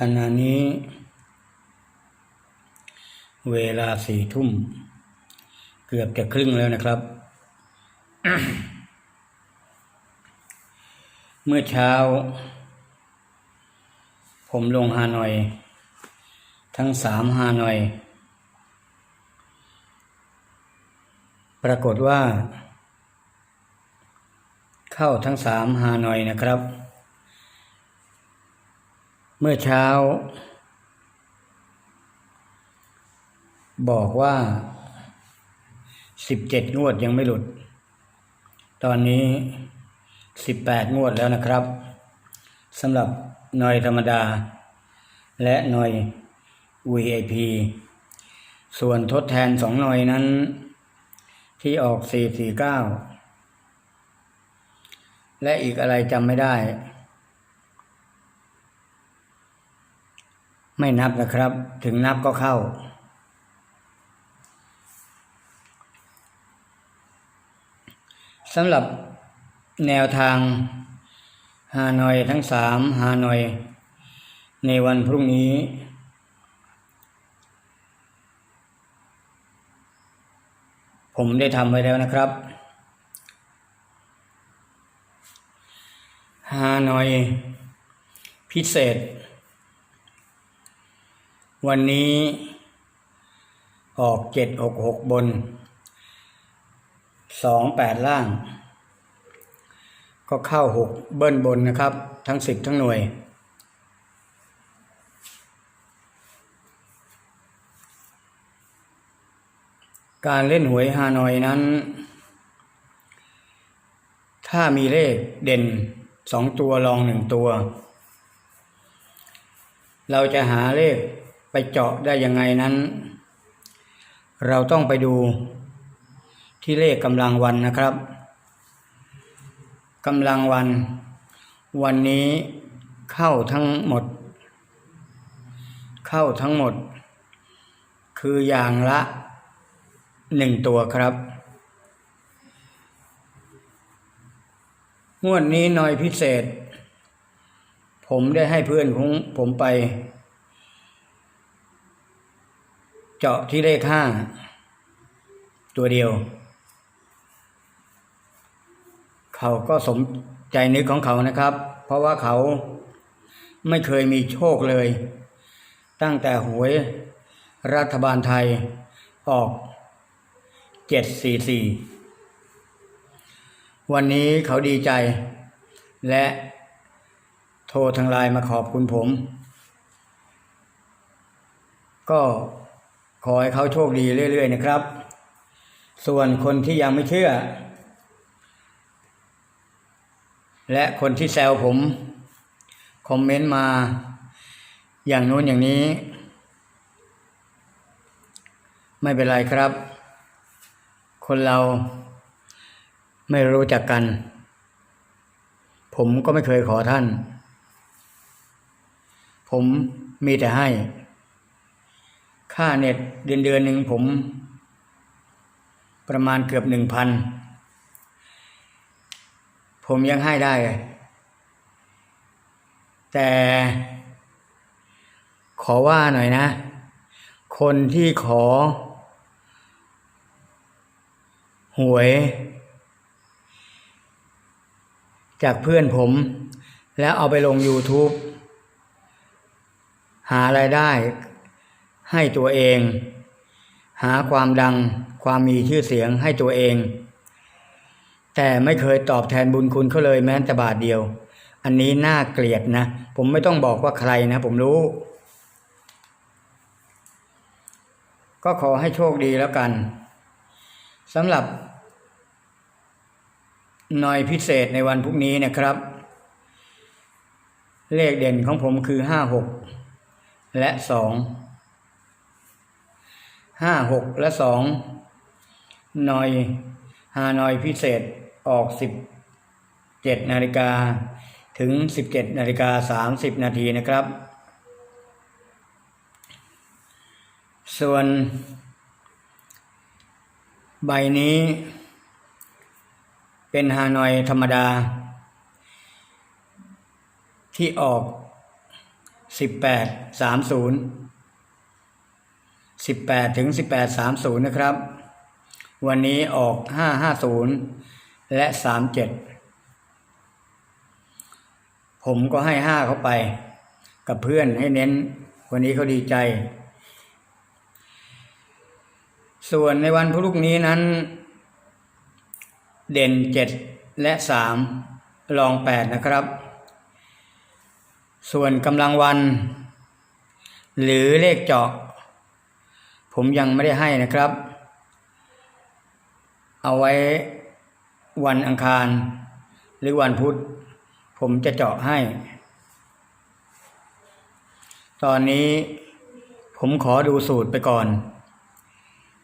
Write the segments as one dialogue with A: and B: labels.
A: ขณะนี้ เวลาสี่ทุ่ม เกือบจะครึ่งแล้วนะครับ เมื่อเช้า ผมลงฮานอย ทั้งสามฮานอย ปรากฏว่า เข้าทั้งสามฮานอยนะครับ เมื่อเช้า บอกว่าสิบเจ็ดงวดยังไม่หลุด ตอนนี้สิบแปดงวดแล้วนะครับสำหรับหน่อยธรรมดา และหน่อย VIP ส่วนทดแทนสองหน่อยนั้น ที่ออกสี่สี่เก้าและอีกอะไรจำไม่ได้ ไม่นับนะครับ ถึงนับก็เข้า สำหรับแนวทางฮานอยทั้งสามฮานอยในวันพรุ่งนี้ ผมได้ทำไว้แล้วนะครับฮานอยพิเศษ วันนี้ออกเจ็ดหกหกบนสองแปดล่าง ก็เข้าหกเบิ้ลบนนะครับ ทั้งสิบทั้งหน่วย การเล่นหวยฮานอยนั้น ถ้ามีเลขเด่นสองตัวรองหนึ่งตัว เราจะหาเลข ไปเจาะได้ยังไงนั้น เราต้องไปดูที่เลขกำลังวันนะครับกำลังวัน วันนี้เข้าทั้งหมด เข้าทั้งหมด คืออย่างละหนึ่งตัวครับงวดนี้หน่อยพิเศษ ผมได้ให้เพื่อนของผมไป เจาะที่เลขห้าตัวเดียว เขาก็สมใจนึกของเขานะครับ เพราะว่าเขาไม่เคยมีโชคเลย ตั้งแต่หวยรัฐบาลไทยออกเจ็ดสี่สี่วันนี้เขาดีใจ และโทรทางไลน์มาขอบคุณผม ก็ ขอให้เขาโชคดีเรื่อย ๆ นะครับ ส่วนคนที่ยังไม่เชื่อ และคนที่แซวผมคอมเมนต์มา อย่างโน้นอย่างนี้ ไม่เป็นไรครับ คนเราไม่รู้จักกัน ผมก็ไม่เคยขอท่าน ผมมีแต่ให้ ค่าเน็ตเดือนเดือนหนึ่งผม ประมาณเกือบหนึ่งพันผมยังให้ได้ แต่ขอว่าหน่อยนะ คนที่ขอ หวย จากเพื่อนผม แล้วเอาไปลง YouTube หาไรายได้ ให้ตัวเอง หาความดังความมีชื่อเสียงให้ตัวเอง แต่ไม่เคยตอบแทนบุญคุณเขาเลยแม้แต่บาทเดียว อันนี้น่าเกลียดนะ ผมไม่ต้องบอกว่าใครนะ ผมรู้ ก็ขอให้โชคดีแล้วกันสำหรับหน่อยพิเศษในวันพรุ่งนี้นะครับ เลขเด่นของผมคือห้าหกและสอง ห้าหกและสองหน่อยฮานอยพิเศษออกสิบเจ็ดนาฬิกาถึงสิบเจ็ดนาฬิกาสามสิบนาทีนะครับ ส่วน ใบนี้ เป็นฮานอยธรรมดา ที่ออกสิบแปดสามศูนย์ สิบแปดถึงสิบแปดสามศูนย์นะครับ วันนี้ออกห้าห้าศูนย์และสามเจ็ดผมก็ให้ห้าเข้าไป กับเพื่อนให้เน้น วันนี้เขาดีใจ ส่วนในวันพรุ่งนี้นั้น เด่นเจ็ดและสามรองแปดนะครับ ส่วนกำลังวัน หรือเลขเจาะ ผมยังไม่ได้ให้นะครับ เอาไว้วันอังคาร หรือวันพุธ ผมจะเจาะให้ ตอนนี้ผมขอดูสูตรไปก่อน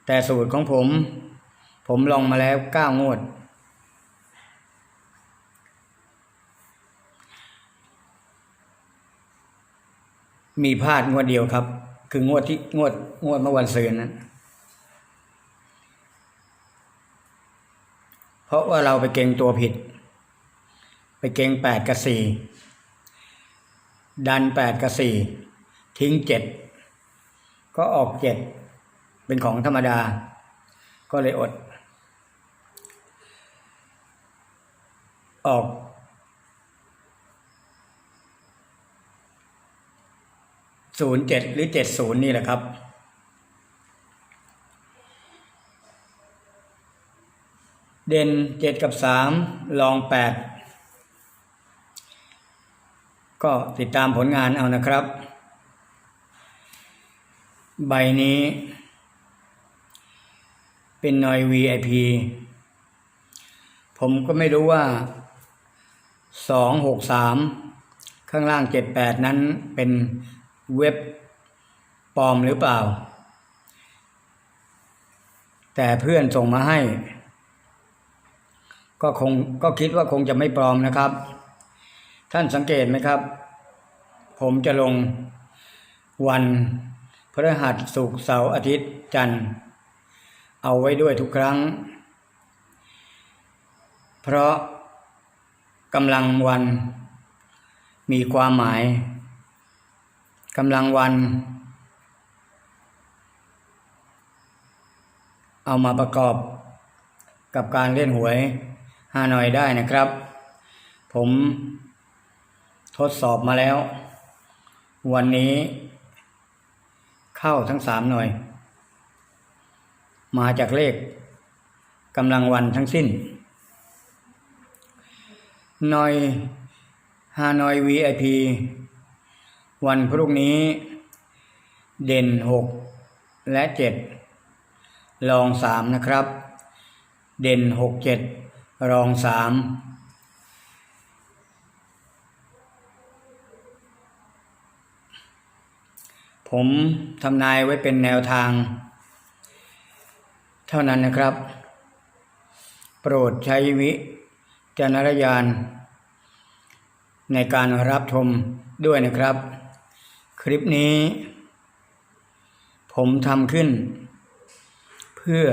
A: แต่สูตรของผม ผมลองมาแล้วเก้างวด มีพลาดงวดเดียวครับ คืองวดที่งวดงวดเมื่อวันซืนนั้นเพราะว่าเราไปเก่งตัวผิด ไปเก่งแปดกับสี่ดันแปดกับสี่ทิ้งเจ็ดก็ออกเจ็ดเป็นของธรรมดา ก็เลยอด ออก ศูนย์เจ็ดหรือเจ็ดศูนย์นี่แหละครับ เด่นเจ็ดกับสามลองแปดก็ติดตามผลงานเอานะครับ ใบนี้ เป็นนอย VIP ผมก็ไม่รู้ว่าสองหกสามข้างล่างเจ็ดแปดนั้นเป็น เว็บปลอมหรือเปล่า แต่เพื่อนส่งมาให้ ก็คงก็คิดว่าคงจะไม่ปลอมนะครับ ท่านสังเกตไหมครับ ผมจะลงวันพฤหัสศุกร์เสาร์อาทิตย์จันทร์ เอาไว้ด้วยทุกครั้ง เพราะกำลังวันมีความหมาย กำลังวัน เอามาประกอบกับการเล่นหวยฮานอยได้นะครับ ผมทดสอบมาแล้ว วันนี้เข้าทั้งสามหน่วย มาจากเลขกำลังวันทั้งสิ้นหน่อยฮานอย VIP วันพรุ่งนี้ เด่นหกและเจ็ดรองสามนะครับ เด่นหกเจ็ดรองสามผมทำนายไว้เป็นแนวทาง เท่านั้นนะครับ โปรดใช้วิจารณญาณในการรับชมด้วยนะครับ คลิปนี้ ผมทำขึ้น เพื่อ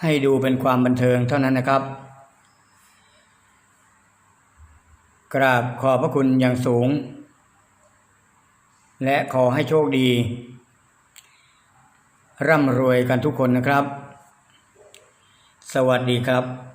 A: ให้ดูเป็นความบันเทิงเท่านั้นนะครับ กราบขอบพระคุณอย่างสูง และขอให้โชคดี ร่ำรวยกันทุกคนนะครับ สวัสดีครับ